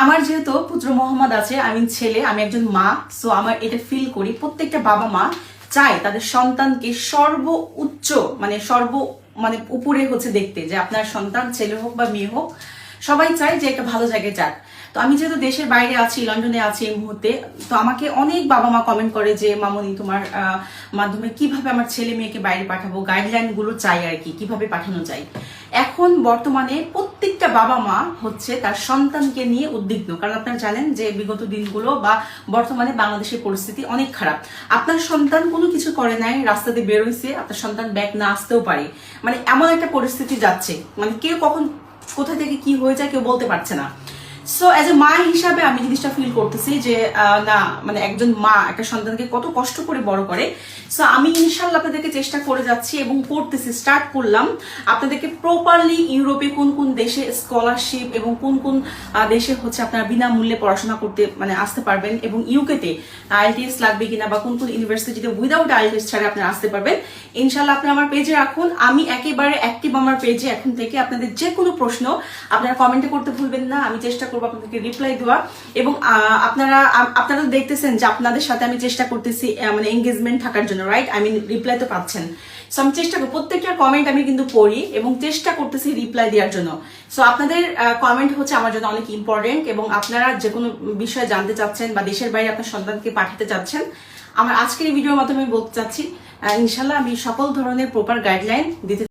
আমার যেহেতু পুত্র মোহাম্মদ আছে আমি ছেলে, আমি একজন মা সো আমার এটা ফিল করি। প্রত্যেকটা বাবা মা চায় তাদের সন্তানকে সর্ব উচ্চ মানে সর্ব মানে উপরে হচ্ছে দেখতে, যে আপনার সন্তান ছেলে হোক বা মেয়ে হোক, সবাই চায় যে একটা ভালো জায়গায় যাক। তো আমি যেহেতু দেশের বাইরে আছি, লন্ডনে আছি এই মুহূর্তে, তো আমাকে অনেক বাবা মা কমেন্ট করে যে, মামনি, তোমার মাধ্যমে কীভাবে আমার ছেলে মেয়েকে বাইরে পাঠাবো? গাইডলাইনগুলো চাই আর কি, কীভাবে পাঠানো যায়। এখন বর্তমানে প্রত্যেকটা বাবা মা হচ্ছে তার সন্তানকে নিয়ে উদ্বিগ্ন। কারণ আপনারা জানেন যে বিগত দিনগুলো বা বর্তমানে বাংলাদেশের পরিস্থিতি অনেক খারাপ। আপনার সন্তান কোনো কিছু করে নাই রাস্তাতে বেরোইছে, আপনার সন্তান ব্যাগ না আসতেও পারে। মানে এমন একটা পরিস্থিতি যাচ্ছে। মানে কেউ কখন কোথা থেকে কি হয়ে যায় কেউ বলতে পারছে না। সো অ্যাজ এ মা হিসাবে আমি জিনিসটা ফিল করতেছি যে না মানে একজন মা, একটা সন্তানকে কত কষ্ট করে বড় করে। সো আমি ইনশাল্লাহ আপনাদেরকে চেষ্টা করে যাচ্ছি এবং করতেছি স্টার্ট করলাম। আপনাদেরকে প্রপারলি ইউরোপে কোন কোন দেশে স্কলারশিপ এবং কোন কোন দেশে হচ্ছে আপনারা বিনামূল্যে পড়াশোনা করতে মানে আসতে পারবেন এবং ইউকেতে আইএলটিএস লাগবে কিনা বা কোন কোন ইউনিভার্সিটিতে উইদাউট আইএলটিএস ছাড়া আপনারা আসতে পারবেন। ইনশাল্লাহ আপনি আমার পেজে রাখুন। আমি একেবারে অ্যাক্টিভ আমার পেজে এখন থেকে আপনাদের যে কোনো প্রশ্ন আপনারা কমেন্টে করতে ভুলবেন না। আমি চেষ্টা করব আপনাদেরকে রিপ্লাই দেওয়া। এবং আপনারা আপনারা দেখতেছেন যে আপনাদের সাথে আমি চেষ্টা করতেছি মানে এঙ্গেজমেন্ট থাকার জন্য রাইট আই মিন রিপ্লাই তো পাচ্ছেন। সো আমি চেষ্টা করি, প্রত্যেকটা কমেন্ট আমি কিন্তু পড়ি এবং চেষ্টা করতেছি রিপ্লাই দেওয়ার জন্য। সো আপনাদের কমেন্ট হচ্ছে আমার জন্য অনেক ইম্পর্টেন্ট এবং আপনারা যে কোনো বিষয়ে জানতে চাচ্ছেন বা দেশের বাইরে আপনার সন্তানকে পাঠাতে চাচ্ছেন, আমার আজকের এই ভিডিওর মাধ্যমে বলতে চাচ্ছি ইনশাল্লাহ আমি সকল ধরনের প্রপার গাইডলাইন দিতে